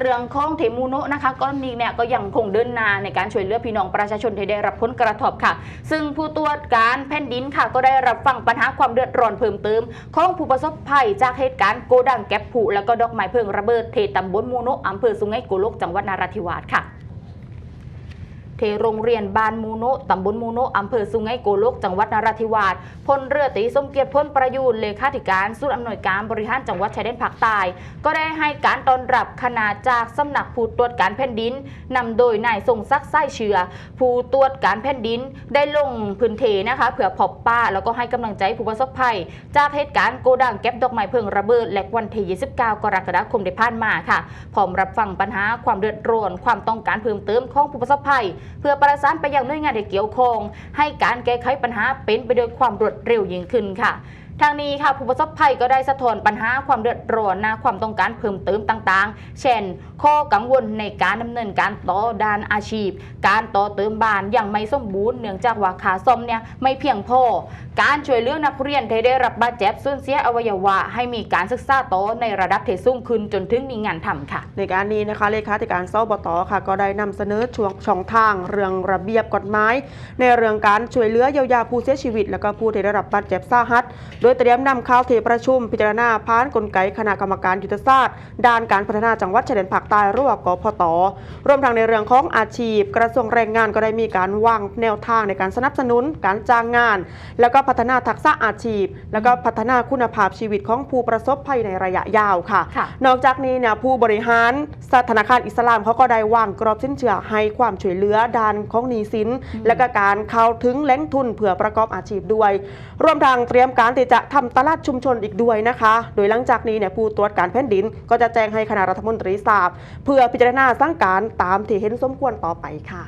เรื่องของเทมูโนะนะคะก็นี่เนี่ยก็ยังคงเดินหน้าในการช่วยเหลือพี่น้องประชาชนที่ได้รับผลกระทบค่ะ ซึ่งผู้ตรวจการแผ่นดินค่ะก็ได้รับฟังปัญหาความเดือดร้อนเพิ่มเติม ของผู้ประสบภัยจากเหตุการณ์โกดังแก๊ปผุแล้วก็ดอกไม้เพลิงระเบิดเทตำบลมูโนะอำเภอสุงไหงโกลกจังหวัดนาราธิวาสค่ะ ทโรงเรียนบ้านมูโนตำบลมูโนอำเภอสุไหงโกลก จังหวัดนราธิวาสพลเรือตรีสมเกียรติพ้นประยูนเลขาธิการศูนย์อำนวยการบริหารจังหวัดชายแดนภาคใต้ก็ได้ให้การต้อนรับคณะจากสำนักผู้ตรวจการแผ่นดินนำโดยนายทรงศักดิ์ไส้เชือ ผู้ตรวจการแผ่นดินได้ลงพื้นเทนะคะเผื่อพบป้าแล้วก็ให้กำลังใจผู้ประสบภัย จากเหตุการณ์โกดังเก็บดอกไม้เพลิงระเบิดและวันที่29 กรกฎาคมที่ผ่านมาค่ะพร้อมรับฟังปัญหาความเดือดร้อนความต้องการเพิ่มเติมของผู้ประสบภัยเพื่อประสานไปยังหน่วยงานที่เกี่ยวข้องให้การแก้ไขปัญหาเป็นไปด้วยความรวดเร็วยิ่งขึ้นค่ะ ทางนี้ค่ะผู้ประสบภัยก็ได้สะท้อนปัญหาความเดือดร้อนนะความต้องการเพิ่มเติมต่างๆ เช่น ข้อกังวลในการดำเนินการต่อด้านอาชีพ การต่อเติมบ้านอย่างไม่สมบูรณ์เนื่องจากว่าขาซ่อมเนี่ยไม่เพียงพอ การช่วยเหลือนักเรียนที่ได้รับบาดเจ็บสูญเสียอวัยวะ ให้มีการศึกษาต่อในระดับที่สูงขึ้นจนถึงมีงานทำค่ะ ในการนี้นะคะเลขาธิการสบตค่ะ ก็ได้นำเสนอช่วงช่องทาง เรื่องระเบียบกฎหมายในเรื่องการช่วยเหลือเยียวยาผู้เสียชีวิต และก็ผู้ที่ได้รับบาดเจ็บสาหัสโดยเตรียมนำเข้าที่ประชุมพิจารณาผ่านกลไกคณะกรรมการยุทธศาสตร์ ด้านการพัฒนาจังหวัดชายแดนภาคใต้หรือว่ากพตรวมทั้งในเรื่องของอาชีพ กระทรวงแรงงานก็ได้มีการวางแนวทางในการสนับสนุนการจ้างงาน แล้วก็พัฒนาทักษะอาชีพ แล้วก็พัฒนาคุณภาพชีวิตของผู้ประสบภัยในระยะยาวค่ะค่ะนอกจากนี้เนี่ยผู้บริหารธนาคารอิสลามเขาก็ได้วางกรอบสินเชื่อให้ความช่วยเหลือด้านของหนี้สิน และก็การเข้าถึงแหล่งทุนเพื่อประกอบอาชีพด้วย รวมทางเตรียมการที่จะทำตลาดชุมชนอีกด้วยนะคะ โดยหลังจากนี้เนี่ยผู้ตรวจการแผ่นดิน ก็จะแจ้งให้คณะรัฐมนตรีทราบ เพื่อพิจารณาสั่งการตามที่เห็นสมควรต่อไปค่ะ